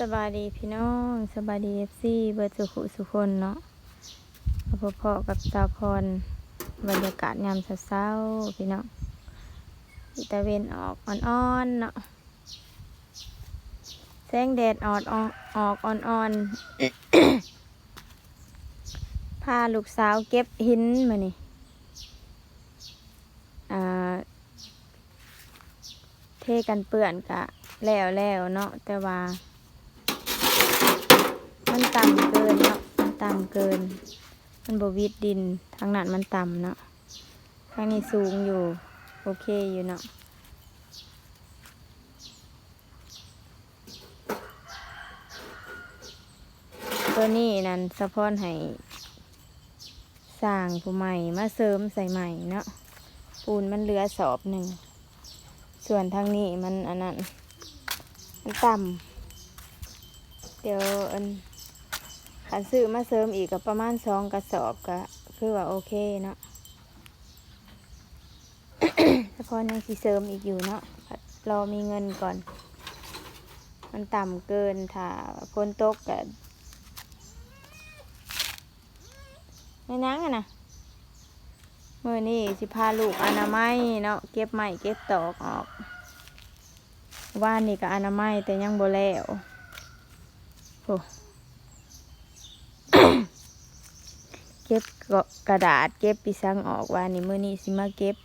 สบายดีพี่น้องสบายดีเอฟซีเบิร์สุขุสุคนเนาะพอพอกับสาวพรบรรยากาศยามเช้าๆพี่น้องอิตาเวนออกอ่อนๆเนาะแสงแดดออดออกอ่อนๆพาลูกสาวเก็บหินมานี่อ่าเทกันเปื่อนกะแล้วแล้วเนาะแต่ว่า มันต่ำเกินเนาะมันต่ำเกิน มันบวิดดินทางนั้นมันต่ำเนาะทางนี้สูงอยู่ โอเคอยู่เนาะตัวนี้นั่นสะพอนให้สร้างผู้ใหม่มาเสริมใส่ใหม่เนาะปูนมันเหลือสอบหนึ่ง ส่วนทางนี้มันอันนั้นมันต่ำเดี๋ยวอัน ขันซื้อมาเสริมอีกก็ประมาณสองกระสอบก็คือว่าโอเคเนาะเฉพาะยังสิเสริมอีกอยู่เนาะรอมีเงินก่อน มันต่ำเกินถ้าฝนตกก็ไม่นั่งอะนะมือนี่สิพาลูกอนามัยเนาะเก็บไม้เก็บตอกออกว่านนี่ก็อนามัยแต่ยังบ่แล้วโอ้ เก็บกระดาษเก็บปีสังออกว่านนี่มื้อนี้สิมาเก็บ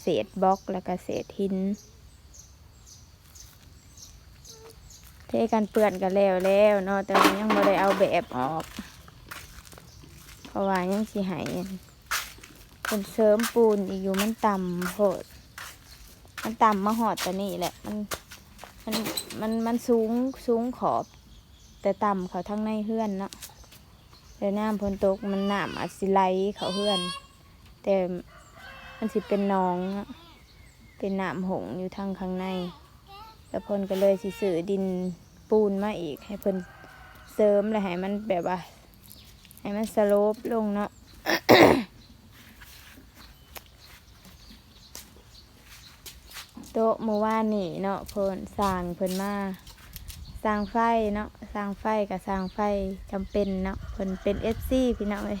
เศษบล็อกแล้วก็เศษหินเทกันเปื้อนกันแล้วแล้วเนาะแต่ว่ายังบ่ได้เอาแบบออก เพราะว่ายังสิให้คนเสริมปูนอีกอยู่มันต่ำโพดมันต่ำมาหอดตัวนี้แหละมันมันมันมันสูงสูงขอบ แต่ต่ำเขาทั้งในเฮือนเนาะ แต่น้ำพนตกมันน้ำอาจสิไหลเขาเฮือน แต่มันสิเป็นหนองเป็นน้ำหงอยู่ทางข้างใน แล้วเพนก็เลยสิซื้อดินปูนมาอีก ให้เพิ่นเสริมและให้มันแบบว่าให้มันสโลปลงเนาะโต๊ะเมื่อวานนี่เนาะเพิ่นสร้างเพิ่นมา สร้างไฟเนาะสร้างไฟกับสร้างไฟจำเป็นเนาะเพิ่นเป็นเอฟซีพี่น้องเอ้ย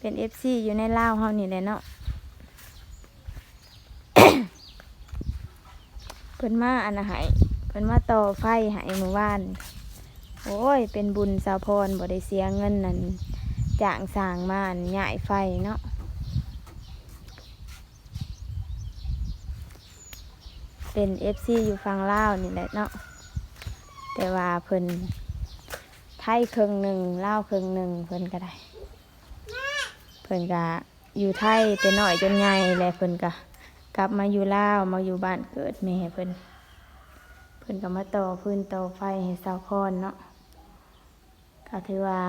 เป็นเอฟซีอยู่ในลาวเฮานี่แหละเนาะเพิ่นมาอันน่ะให้เพิ่นมาต่อไฟให้เมื่อวาน โอ้ย เป็นบุญสาวพรบ่ได้เสียเงินนั่นจ้างสร้างมาอันย้ายไฟเนาะเป็นเอฟซีอยู่ฝั่งลาวนี่แหละเนาะ แต่ว่าเพิ่นไทยครึ่งหนึ่งเล่าวครึ่งหนึ่งเพิ่นก็ได้ เพิ่นก็อยู่ไทยแต่น้อยจนใหญ่แหละเพิ่นก็กลับมาอยู่ลาวมาอยู่บ้านเกิดแม่เพิ่นเพิ่นก็มาต่อพื้นต่อไฟให้สาวพรเนาะก็ถือว่า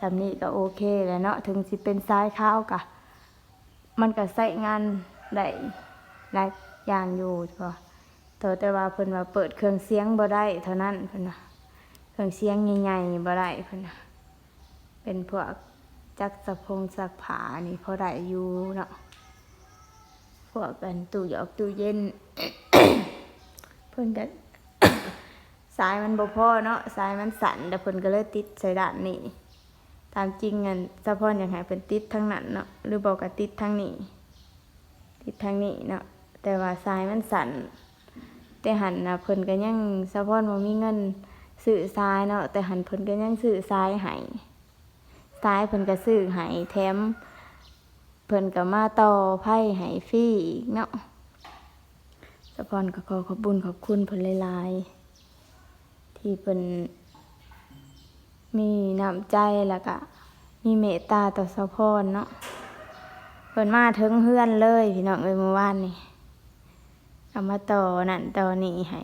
สำนี้ก็โอเคแหล้วเนาะถึงสิเป็นซ้ายข้าวกะ มันก็ใส่งานได้หลายอย่างอยู่ก็ แต่แต่ว่าเพิ่นว่าเปิดเครื่องเสียงบ่ได้เท่านั้นเพิ่นว่าเครื่องเสียงใหญ่ๆบ่ได้เพิ่นว่าเป็นพวกจักสะพงสักผานี่พอได้อยู่เนาะพวกกันตู้หยอกตู้เย็น เพิ่นก็สายมันบ่พอเนาะสายมันสั่นแต่เพิ่นก็เลยติดใส่ด้านนี้ตามจริงอันสะพอนอยากให้เพิ่นติดทั้งนั้นเนาะหรือบอกก็ติดทั้งนี้ ติดทั้งนี้เนาะแต่ว่าสายมันสั่น แต่หันนะเพิ่นก็ยังสะพอนบ่มีเงินซื้อสายเนาะแต่หันเพิ่นก็ยังซื้อสายให้สายเพิ่นก็ซื้อให้แถมเพิ่นก็มาต่อไพ่ให้ฟรีอีกเนาะสะพอนก็ขอขอบคุญขอบคุณเพิ่นหลายๆที่เป็นมีน้ำใจแล้วก็มีเมตตาต่อสะพอนเนาะเพิ่นมาถึงเฮือนเลยพี่น้องเอ้ยเมื่อวานนี่ เอามาต่อนั่นต่อนี่ให้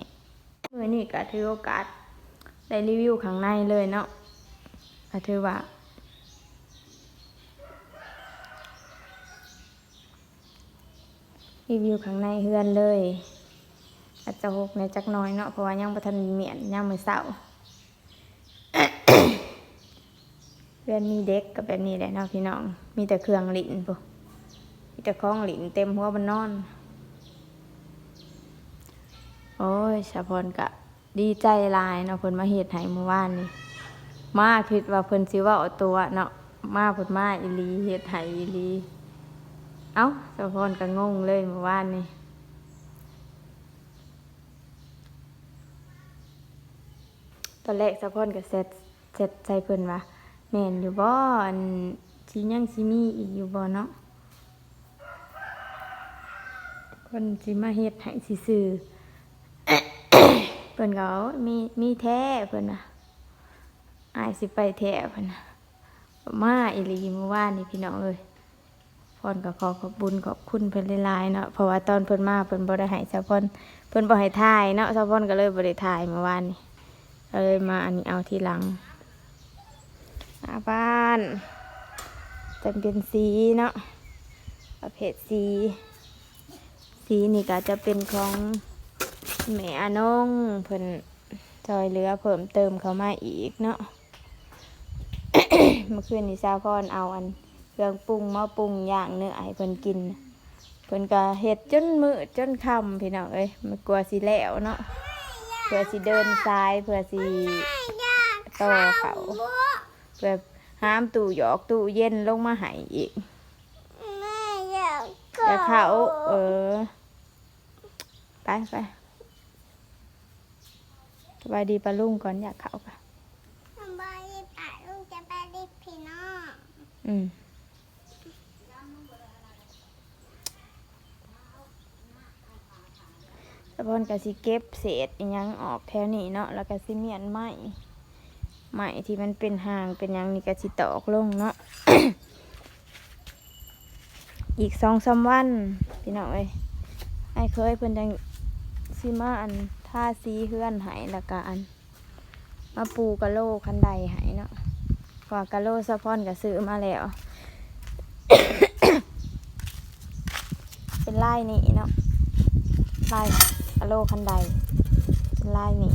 มือนี้ก็ถือโอกาสได้รีวิวข้างในเลยเนาะก็ถือว่ารีวิวข้างในเฮือนเลย อาจจะหกในจักน้อยเนาะเพราะว่ายังบ่ทันเมียนยังมือเสาเพื่อนมีเด็กกับแบบนี้แหละเนาะพี่น้อง มีแต่เครื่องหลินปุ๊มีแต่ของหลินเต็มหัวบนนอน โอ้ยสะพรกะดีใจลายเนาะเพิ่นมาเฮ็ดให้เมื่อวานนี้มาคิดว่าเพิ่นสิว้าเอาตัวเนาะมาเพิ่นมาอีหลีเฮ็ดให้อีหลี เอ้าสะพอนก็งงเลยเมื่อวานนี้ตอนแรกสะพอนก็เสร็จเสร็จใจเพิ่นว่าแม่นอยู่บ่อันสิยังสิมีอีกอยู่บ่เนาะคนสิมาเฮ็ดให้ซื่อๆ เพิ่นเอามีมีแท้เพิ่นนะอายสิไปแท้เพิ่นนะมาอีหลีเมื่อวานนี่พี่น้องเอ้ยพรก็ขอขอบบุญขอบคุณเพิ่นหลายๆเนาะเพราะว่าตอนเพิ่นมาเพิ่นบ่ได้ให้สะพอนเพิ่นบ่ให้ถ่ายเนาะสะพอนก็เลยบ่ได้ถ่ายเมื่อวานนี้ก็เลยมาอันนี้เอาทีหลังหน้าบ้านจะเป็นสีเนาะประเภทสี สีนี่ก็จะเป็นของ แม่อานงเพิ่นจอยเหลือเพิ่มเติมเข้ามาอีกเนาะเมื่อคืนนี้สาวพรเอาอันเครื่องปรุงมาปรุงอย่างเนื้อให้เพิ่นกิน เพิ่นก็เฮ็ดจนมืดจนค่ำพี่น้องเอ้ยมันกลัวสิแล้วเนาะเพื่อสิเดินซ้ายเพื่อสิต่อเขาเพื่อห้ามตู้หยอกตู้เย็นลงมาให้อีกแม่อยากอย่าเขาเออ ไปไปส บายดีปะลุงก่อนอยากเขาค่ะทำไมป่าลุงจะไปรีบพี่น้องอืมสะพอนกสิเก็บเศษอิหยังออกแถวนี้เนาะแล้วก็สิเมียนไม้ไม้ที่มันเป็นหางเป็นหยังนี่ก็สิตอกลงเนาะอีกสองสามวันพี่น้องเอ้ยไอ้เคยเพิ่นจังสิมาอัน ท่าสีเฮือนหายแล้วก็อัน มาปูกะโลคันใดหายเนาะกว่ากะโลสะพอนก็ซื้อมาแล้ว เป็นลายนี่เนาะลายกะโลคันใด เป็นลายนี่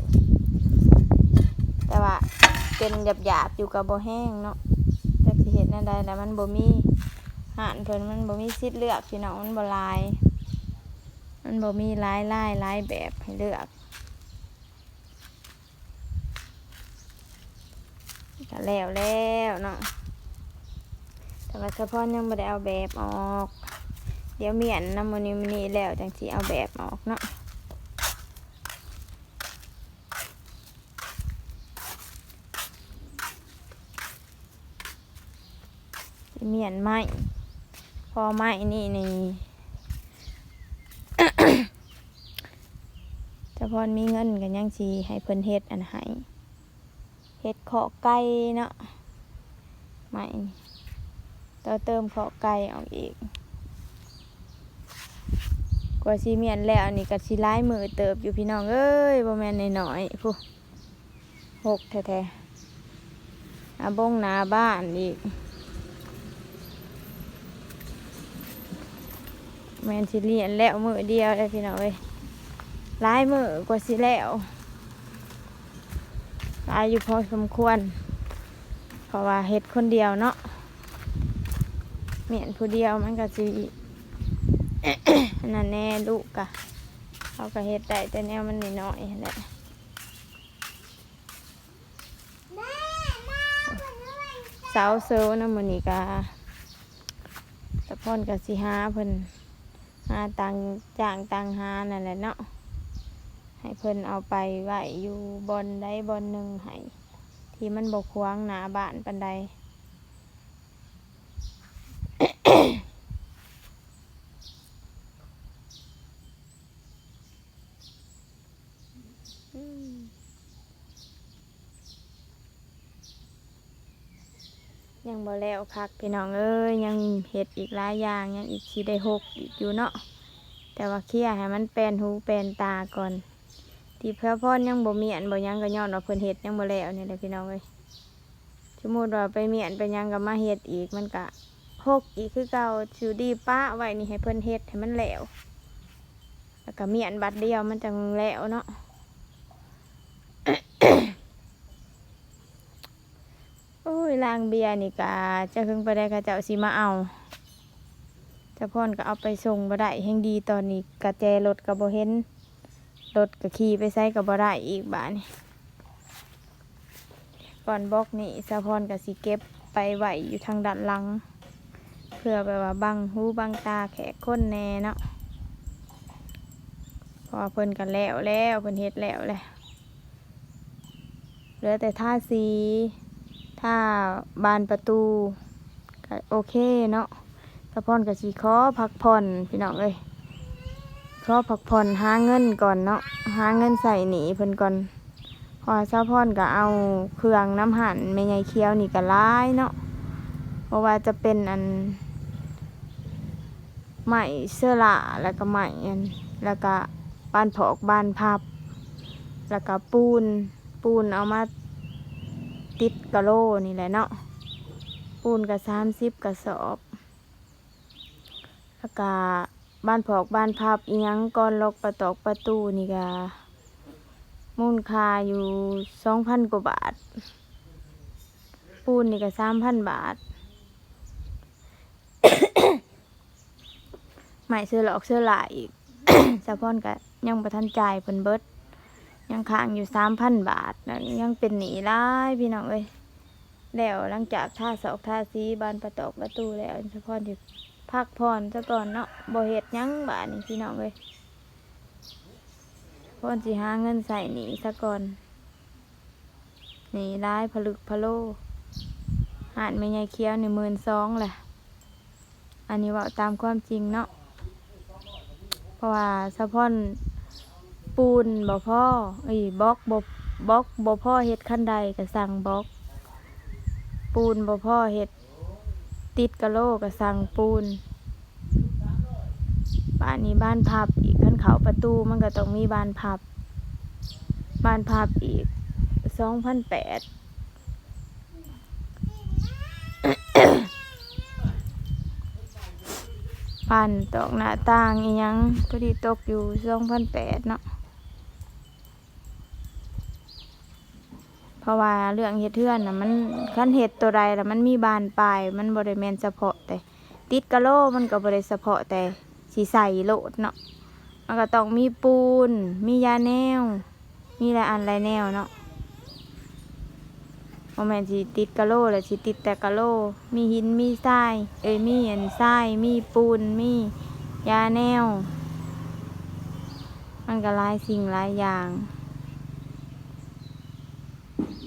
แต่ว่าเป็นหยาบหยาบอยู่กับโบแห้งเนาะแต่สิเห็นนั่นใดแต่มันโบมีหานเพิ่นมันบ่มีสิทธิ์เลือกพี่น้องมันบ่ลาย มันบ่มีหลายลายหลายแบบให้เลือก แล้วแล้วเนาะแต่ว่าเฉพาะยังไม่ได้เอาแบบออก เดี๋ยวเมียนน้ำมันนี้มันนี้แล้วจังสีเอาแบบออกเนาะเมียนไม้พอไม้นี่นี่เฉพาะมีเงินกันยังสีให้เพิ่นเฮ็ดอันให้ เห็ดขอไก่เนาะไม่ต่อเติมขอไก่ออกอีก กว่าซีเมียนแล้วนี่ก็สิร้ายมือเติบอยู่พี่น้องเอ้ยบ่แม่นน้อยๆผู้หกแท้ๆอาบงนาบ้านอีกแมนสิเลียนแล้วมือเดียวเลยพี่น้องเอ้ยร้ายมือกว่าสิแล้ว ลายอยู่พอสมควร เพราะว่าเฮ็ดคนเดียวเนาะเมียนผู้เดียวมันก็สินั่นแน่ลูกกะเขาก็เฮ็ดได้แต่แนวมันน้อยๆนั่นแหละเสาวเซลนะมื้อนี้กะตะพอนก็สิหาเพิ่นหาตังจ้างตังหานั่นแหละเนาะ ให้เพิ่นเอาไปไว้อยู่บอนใดบอนหนึ่งให้ที่มันบกขวางหนาบ้านปันใดยังบ่แล้วคักพี่น้องเอ้ยยังเห็ดอีกหลายอย่างยังอีกสิได้หกอีกอยู่เนาะแต่ว่าเคลียให้มันแปลนหูแปลนตาก่อน ที่เพื่พ่อยังบ่มีอันบ่ยังก็ย้อนว่าเพิ่นเฮ็ดยังบ่แล้วนี่แหละพี่น้องเอ้ยสมมุติว่าไปมีอันไปยังก็มาเฮ็ดอีกมันก็หกอีกคือเก่าชูดีป้าไว้นี่ให้เพิ่นเฮ็ดให้มันแล้วแล้วก็มีอันบัดเดียวมันจังแล้วเนาะโอ้ยลางเบียร์นี่กะจะเพิ่งไปได้กะเจ้าสิมาเอาเจะพ่อนก็เอาไปส่งบ่ได้แห่งดีตอนนี้กะแจรถก็บ่เห็น รถก็ขี่ไปใส่กับบ่ได้อีกบาดนี่ก่อนบล็อกนี่สะพอนกับสีเก็บไปไหวอยู่ทางด้านหลัง เพื่อแบบว่าบังหูบังตาแขกคนแน่เนาะพอเพิ่นกันแล้วแล้วเพิ่นเฮ็ดแล้วแหละเหลือแต่ท่าสีท่าบานประตูก็โอเคเนาะสะพอนกับสีขอพักผ่อนพี่น้องเอ้ย ขอพักผ่อนหาเงินก่อนเนาะหาเงินใส่หนีเพิ่นก่อนพอซาพอนก็เอาเครื่องน้ำหั่นแม่ใหญ่เคี้ยวนี่ก็ร้ายเนาะเพราะว่าจะเป็นอันไหมเสื้อละแล้วก็ไหมอันแล้วก็บานผอกบานพับ แล้วก็ปูนปูนเอามาติดกะโลนี่แหละเนาะปูนก็สามสิบกระสอบ แล้วก็ บ้านผอกบ้านพับอียังก่อนล็อกประตอกประตูนี่ก็มูลค่าอยู่สองพันกว่าบาท ปูนนี่ก็สามพันบาทใหม่เสื้อหลอกเสื้อหลายอีกสะพอนก็ยังประทันใจเพิ่นเบิดยังค้างอยู่สามพันบาทยังเป็นหนีร้ายพี่น้องเอ้ยแล้วหลังจากท่าสอกท่าสีบานประตอกประตูแล้วสะพอนที่ พักผ่อนซะก่อนเนาะบ่เฮ็ดหยังบาดนี่พี่น้องเอ้ยพ่อนสิหาเงินใส่หนีซะก่อนหนีร้ายผลึกพะโลหาดไม่ใหญ่เคี้ยวในหมื่นสองแหละ อันนี้ว่าตามความจริงเนาะ เพราะว่าสะพอนปูนบ่พ่อเอ้บล็อกบ่บล็อกบ่พ่อเฮ็ดขั้นใดก็สั่งบล็อก ปูนบ่พ่อเฮ็ด ติดกะโหลกสั่งปูน บ้านนี้บ้านพับอีกขั้นเขาประตูมันก็ต้องมีบ้านพับ บ้านพับอีกสองพันแปดพันตอกหน้าต่างอียังพอดีตกอยู่สองพันแปดเนาะ เพราะว่าเรื่องเฮ็ดเทือนนะมันขั้นเฮ็ดตัวใดแล้วมันมีบานปลายมันบ่ได้แม่นเฉพาะแต่ ติดกะโลมันก็บ่ได้เฉพาะแต่สิใสโลดเนาะมันก็ต้องมีปูน มียาแนว มีหลายอันหลายแนวเนาะบ่แมนสิติดกะโลแล้วสิติดแต่กะโล มีหินมีทรายเอ้ยมีอันทรายมีปูนมียาแนว มันก็หลายสิ่งหลายอย่าง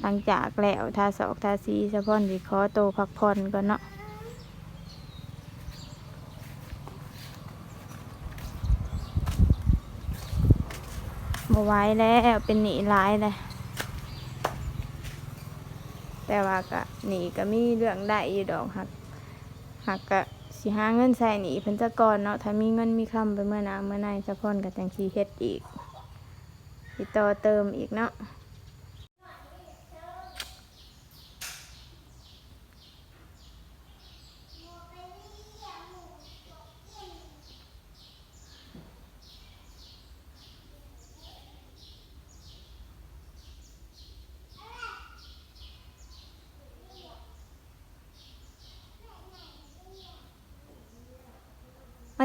หลังจากแล้วทาสอกทาสีสะพอนสิขอโตพักผ่อนก่อนเนาะบ่ไว้แล้วเป็นหนีร้ายเลยแต่ว่าก็หนีก็มีเรื่องได้อยู่ดอกหักหักก็สิหาเงินใส่หนีเพิ่นจะก่อนเนาะถ้ามีเงินมีคำไปเมื่อนาเมื่อในสะพอนกับจังสีเฮ็ดอีกสิดต่อเติมอีกเนาะ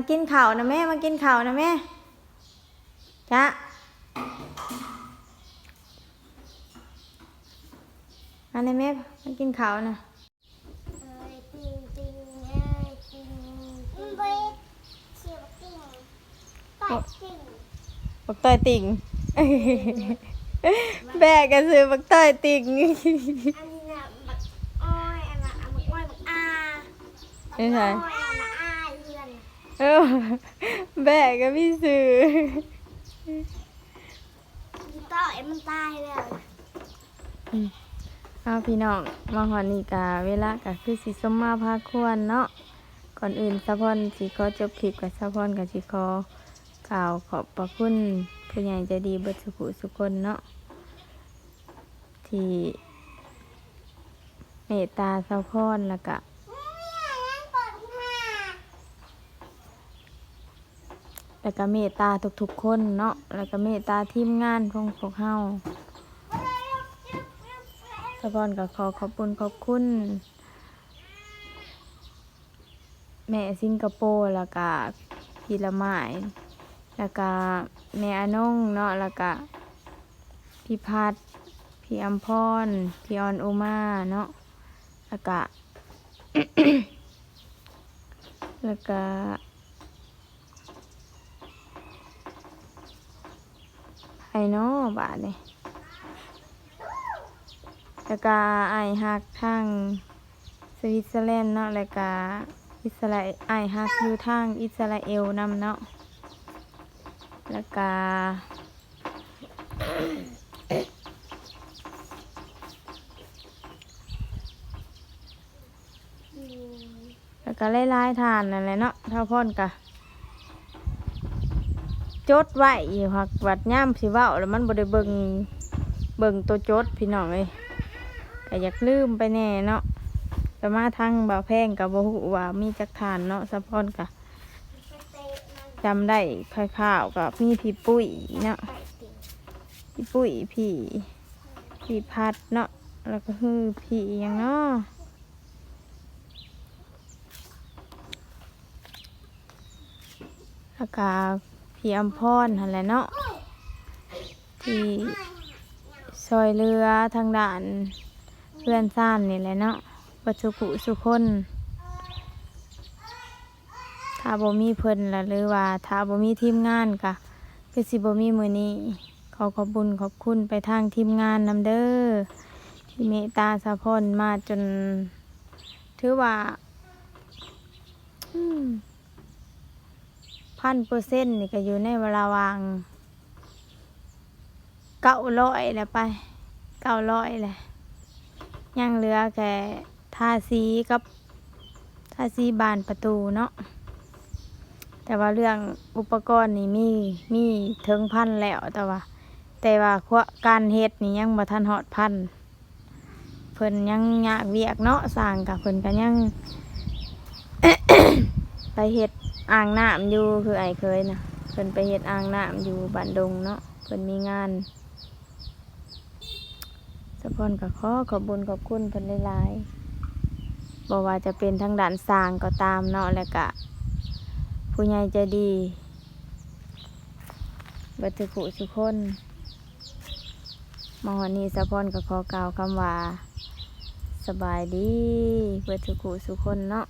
มากินข้าวนะแม่ มากินข้าวนะแม่จ้ะมาเลยแม่ มากินข้าวนะบักต้อยติ่งแบกกันซื้อบักต้อยติ่งอันนี้นะบักอ้อยอันน่ะอันบักอ้อยบักอาไม่ใช่ เออแบกกันพี่ซื้อต่อยมันตายแล้วเอาพี่น้องมาหอนี่กาเวลากะคือสิสมมาพาควรเนาะก่อนอื่นสะพอนสิขอจบคลิปกับสะพอนกับสิขอกล่าวขอบพระคุณผู้ใหญ่ใจดีเบิดสุขุสุคนเนาะที่เมตตาสะพอนแล้วก็ แล้วก็เมตตาทุกๆคนเนาะ แล้วก็เมตตาทีมงานของพวกเฮาสะพอนก็ขอขอบคุณขอบคุณ แม่สิงคโปร์แล้วก็พี่ละไม้แล้วก็แม่อนงเนาะ แล้วก็พี่พัดพี่อัมพร พี่ออนอุมาเนาะ แล้วก็แล้วก็ ไอเนาะบาทนี่แล้วก็ไอฮักทางสวิตเซอร์แลนด์เนาะแล้วก็อิสราเอลไอฮักอยู่ทางอิสราเอลนำเนาะแล้วก็แล้วก็ไล่ๆทานนั่นแหละเนาะเท่าพ่นกะ จดไว้อยู่หักวัดย่ำสิเว้าแล้วมันบ่ได้เบิ่งเบิ่งตัวจดพี่น้องเอ้ยก็อยากลืมไปแน่เนาะแต่มาทางบ่าวแพงกับบ่ฮู้ว่ามีจักทานเนาะสะพอนกะจำได้คร่าวๆกับมีพี่ปุ้ยเนาะพี่ปุ้ยพี่พี่พัดเนาะแล้วก็คือพี่อหยังเนาะแล้วก็ พี่อัมพรนั่นแหละเนาะที่ซอยเรือทางด่านเพื่อนซ่านนี่แหละเนาะปัจจุกุสุคนถ้าบ่มีเพิ่นละหรือว่าถ้าบ่มีทีมงานก็คือสิบ่มีมือนี้ขอขอบคุญขอบคุณไปทางทีมงานนำเด้อที่เมตตาสะพอนมาจน ถือว่า พันเปอร์เซ็นต์นี่ก็อยู่ในเวลาวางเก้าร้อยแล้วไปเก้าร้อยแหละยังเหลือแค่ทาสีกับทาสีบานประตูเนาะแต่ว่าเรื่องอุปกรณ์นี่มีมีถึงพันแล้วแต่ว่า แต่ว่าควการเฮ็ดนี่ยังบ่ทันฮอดพันเพิ่นยังยากเวียกเนาะสร้างกับเพิ่นก็ยัง ไปเฮ็ด อ่างน้ำอยู่คือไอ้เคยนะเพิ่นไปเฮ็ดอ่างน้ำอยู่บ้านดงเนาะเพิ่นมีงานสะพอนก็ขอขอบบุญขอบคุณเพิ่นหลายๆบ่ว่าจะเป็นทางด้านสร้างก็ตามเนาะแล้วก็ผู้ใหญ่ใจดีบัตรกุสุคนมหอนีสะพอนก็ขอกล่าวคำว่าสบายดีบัตรกุสุคนเนาะ